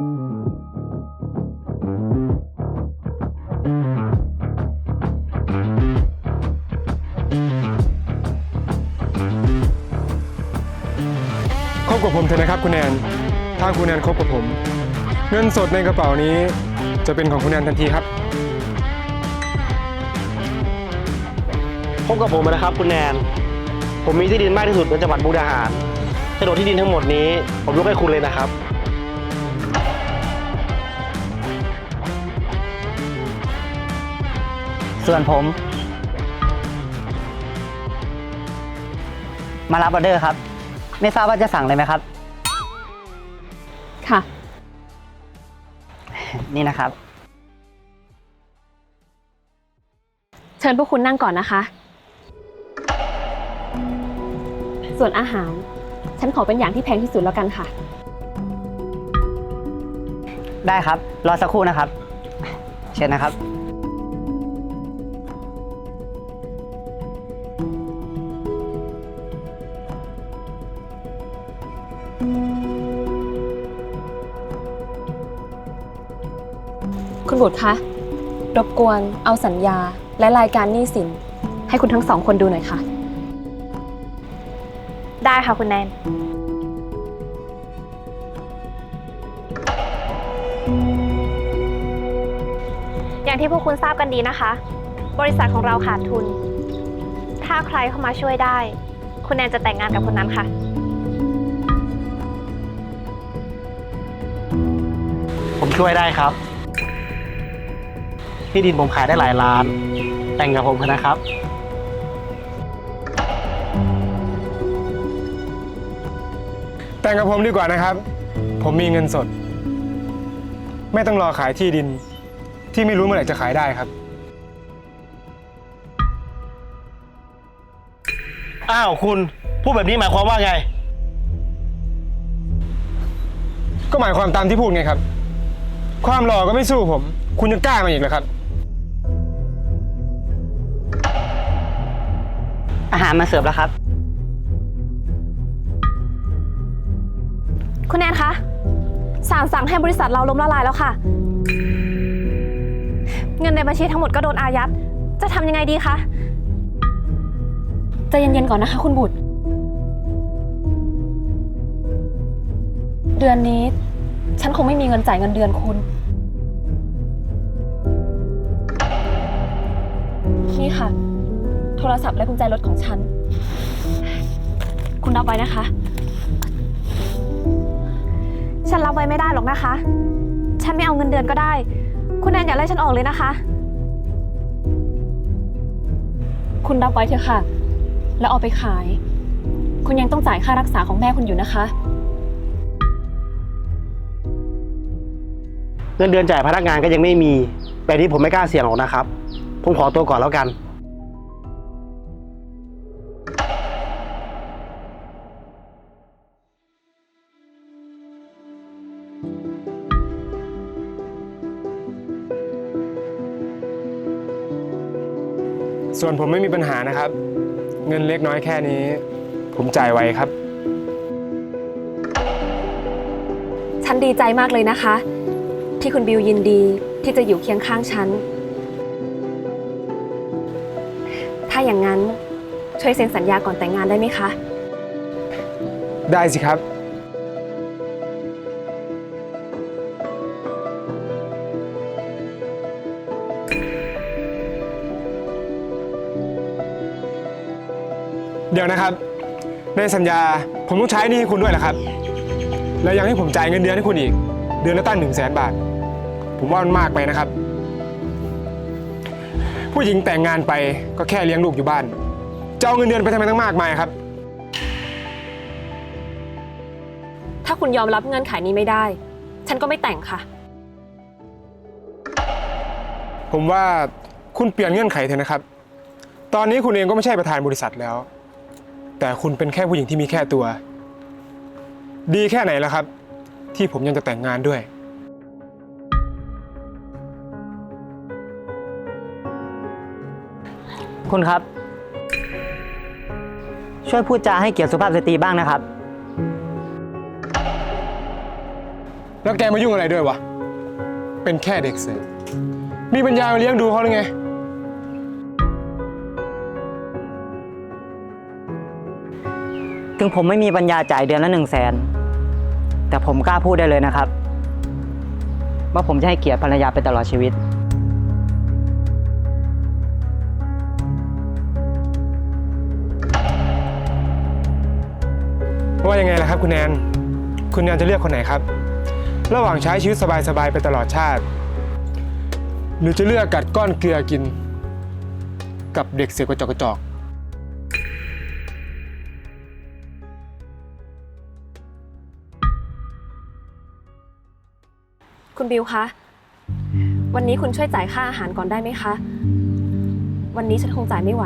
คบกับผมเถอะนะครับคุณแนนถ้าคุณแนนคบกับผม เงินสดในกระเป๋านี้ จะเป็นของคุณแนนทันทีครับ พบกับผมนะครับคุณแนน ผมมีที่ดินมากที่สุดในจังหวัดมุกดาหารโฉนดที่ดินทั้งหมดนี้ ผมยกให้คุณเลยนะครับ ส่วนผม มารับออเดอร์ครับ ไม่ทราบว่าจะสั่งอะไรไหมครับ ค่ะ นี่นะครับ เชิญพวกคุณนั่งก่อนนะคะ ส่วนอาหาร ฉันขอเป็นอย่างที่แพงที่สุดแล้วกันค่ะ ได้ครับ รอสักครู่นะครับ เชิญนะครับ คุณบุตรคะ รบกวนเอาสัญญาและรายการหนี้สิน ให้คุณทั้งสองคนดูหน่อยค่ะ ได้ค่ะคุณแนน อย่างที่พวกคุณทราบกันดีนะคะ บริษัทของเราขาดทุน ถ้าใครเข้ามาช่วยได้ คุณแนนจะแต่งงานกับคนนั้นค่ะ ผมช่วยได้ครับ ที่ดินผมขายได้หลายล้าน แต่งกับผมเถอะนะครับ แต่งกับผมดีกว่านะครับ ผมมีเงินสด ไม่ต้องรอขายที่ดิน ที่ไม่รู้เมื่อไหร่จะขายได้ครับ อ้าวคุณพูดแบบนี้หมายความว่าไง ก็หมายความตามที่พูดไงครับ ความหล่อก็ไม่สู้ผม คุณยังกล้ามาอีกเหรอครับ อาหารมาเสิร์ฟแล้วครับ คุณแนนคะศาลสั่งให้บริษัทเราล้มละลายแล้วค่ะ เงินในบัญชีทั้งหมดก็โดนอายัด จะทำยังไงดีคะใจเย็นๆก่อนนะคะ คุณบุตร เดือนนี้ ฉันคงไม่มีเงินจ่ายเงินเดือนคุณ นี่ค่ะ โทรศัพท์และกุญแจรถของฉัน คุณรับไว้นะคะ ฉันรับไว้ไม่ได้หรอกนะคะ ฉันไม่เอาเงินเดือนก็ได้ คุณแนนอย่าไล่ฉันออกเลยนะคะ คุณรับไว้เถอะค่ะ แล้วเอาไปขาย คุณยังต้องจ่ายค่ารักษาของแม่คุณอยู่นะคะ เงินเดือนจ่ายพนักงานก็ยังไม่มี แบบนี้ผมไม่กล้าเสี่ยงหรอกนะครับ ผมขอตัวก่อนแล้วกัน ส่วนผมไม่มีปัญหานะครับ เงินเล็กน้อยแค่นี้ ผมจ่ายไว้ครับ ฉันดีใจมากเลยนะคะ ที่คุณบิวยินดีที่จะอยู่เคียงข้างฉัน ถ้าอย่างนั้นช่วยเซ็นสัญญาก่อนแต่งงานได้ไหมคะ ได้สิครับ เดี๋ยวนะครับ ในสัญญาผมต้องใช้หนี่ให้คุณด้วยเหรอครับ แล้วยังให้ผมจ่ายเงินเดือนให้คุณอีก เดือนละตั้งหนึ่งแสนบาท ผมว่ามันมากไปนะครับ ผู้หญิงแต่งงานไปก็แค่เลี้ยงลูกอยู่บ้านจะเอาเงินเดือนไปทำไมตั้งมากมายครับ ถ้าคุณยอมรับเงื่อนไขนี้ไม่ได้ ฉันก็ไม่แต่งค่ะ ผมว่าคุณเปลี่ยนเงื่อนไขเถอะนะครับ ตอนนี้คุณเองก็ไม่ใช่ประธานบริษัทแล้ว แต่คุณเป็นแค่ผู้หญิงที่มีแค่ตัว ดีแค่ไหนล่ะครับ ที่ผมยังจะแต่งงานด้วย คุณครับ ช่วยพูดจาให้เกียรติสุภาพสตรีบ้างนะครับ แล้วแกมายุ่งอะไรด้วยวะ เป็นแค่เด็กเสิร์ฟมีปัญญามาเลี้ยงดูเขาหรือไง ถึงผมไม่มีปัญญาจ่ายเดือนละหนึ่งแสนแต่ผมกล้าพูดได้เลยนะครับ ว่าผมจะให้เกียรติภรรยาไปตลอดชีวิต ว่ายังไงล่ะครับคุณแนน คุณแนนจะเลือกคนไหนครับ ระหว่างใช้ชีวิตสบายๆไปตลอดชาติ หรือจะเลือกกัดก้อนเกลือกิน กับเด็กเสียกระจอกกระจอก คุณบิวคะ วันนี้คุณช่วยจ่ายค่าอาหารก่อนได้ไหมคะ วันนี้ฉันคงจ่ายไม่ไหว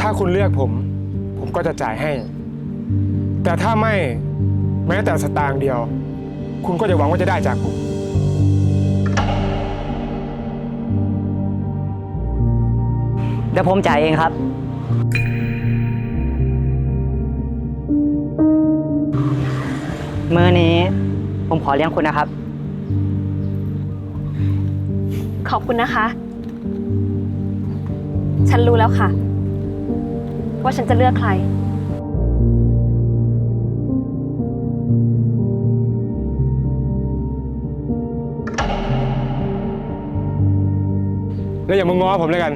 ถ้าคุณเลือกผม ผมก็จะจ่ายให้ แต่ถ้าไม่แม้แต่สตางค์เดียว คุณก็จะหวังว่าจะได้จากผม เดี๋ยวผมจ่ายเองครับ มื้อนี้ ผมขอเลี้ยงคุณนะครับ ขอบคุณนะคะ ฉันรู้แล้วค่ะ ว่าฉันจะเลือกใคร แล้วอย่ามาง้อผมเลยกัน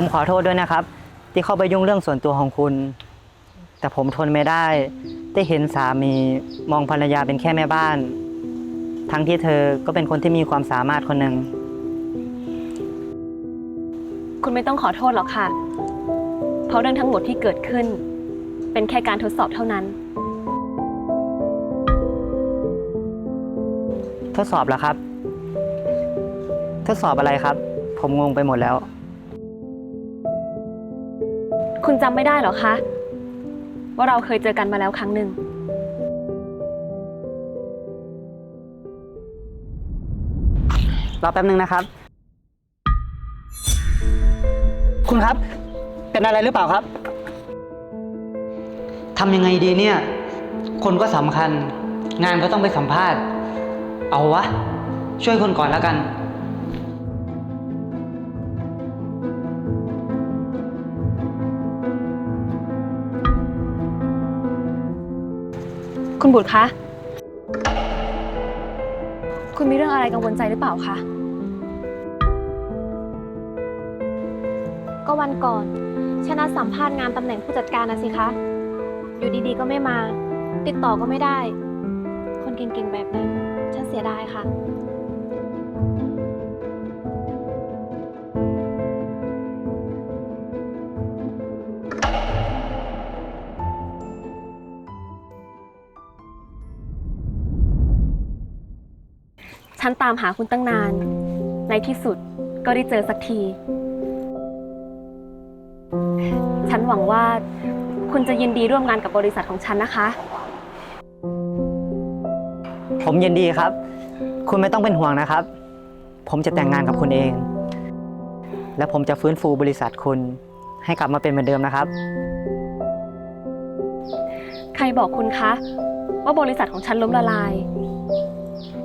ผมขอโทษด้วยนะครับ ที่เข้าไปยุ่งเรื่องส่วนตัวของคุณ แต่ผมทนไม่ได้ได้เห็นสามีมองภรรยาเป็นแค่แม่บ้าน ทั้งที่เธอก็เป็นคนที่มีความสามารถคนหนึ่งคุณไม่ต้องขอโทษหรอกค่ะ เพราะเรื่องทั้งหมดที่เกิดขึ้น เป็นแค่การทดสอบเท่านั้น ทดสอบแล้วครับ ทดสอบอะไรครับ ผมงงไปหมดแล้ว คุณจำไม่ได้เหรอคะ ว่าเราเคยเจอกันมาแล้วครั้งหนึ่ง รอแป๊บนึงนะครับ คุณครับ เป็นอะไรหรือเปล่าครับทำยังไงดีเนี่ย คนก็สำคัญ งานก็ต้องไปสัมภาษณ์ เอาวะ ช่วยคนก่อนแล้วกัน คุณบุตรคะ คุณมีเรื่องอะไรกังวลใจหรือเปล่าคะ ก็วันก่อนฉันนัดสัมภาษณ์งานตำแหน่งผู้จัดการนะสิคะ อยู่ดีๆก็ไม่มา ติดต่อก็ไม่ได้ คนเก่งๆแบบนั้น ฉันเสียดายค่ะ ฉันตามหาคุณตั้งนาน ในที่สุดก็ได้เจอสักที ฉันหวังว่าคุณจะยินดีร่วมงานกับบริษัทของฉันนะคะ ผมยินดีครับ คุณไม่ต้องเป็นห่วงนะครับ ผมจะแต่งงานกับคุณเอง และผมจะฟื้นฟูบริษัทคุณ ให้กลับมาเป็นเหมือนเดิมนะครับ ใครบอกคุณคะ ว่าบริษัทของฉันล้มละลาย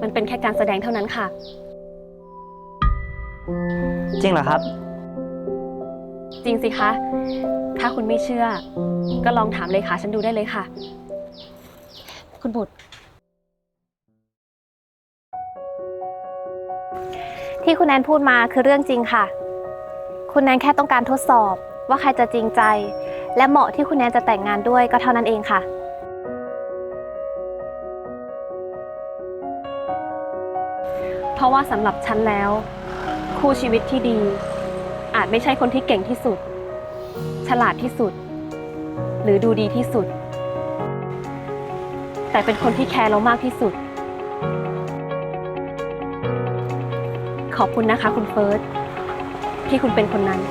มันเป็นแค่การแสดงเท่านั้นค่ะ จริงเหรอครับ จริงสิคะ ถ้าคุณไม่เชื่อ ก็ลองถามเลขาฉันดูได้เลยค่ะ คุณบุตร ที่คุณแนนพูดมาคือเรื่องจริงค่ะ คุณแนนแค่ต้องการทดสอบว่าใครจะจริงใจ และเหมาะที่คุณแนนจะแต่งงานด้วยก็เท่านั้นเองค่ะ ราะว่าสำหรับฉันแล้ว คู่ชีวิตที่ดี อาจไม่ใช่คนที่เก่งที่สุด ฉลาดที่สุด หรือดูดีที่สุด แต่เป็นคนที่แคร์เรามากที่สุด ขอบคุณนะคะคุณเฟิร์สที่คุณเป็นคนนั้น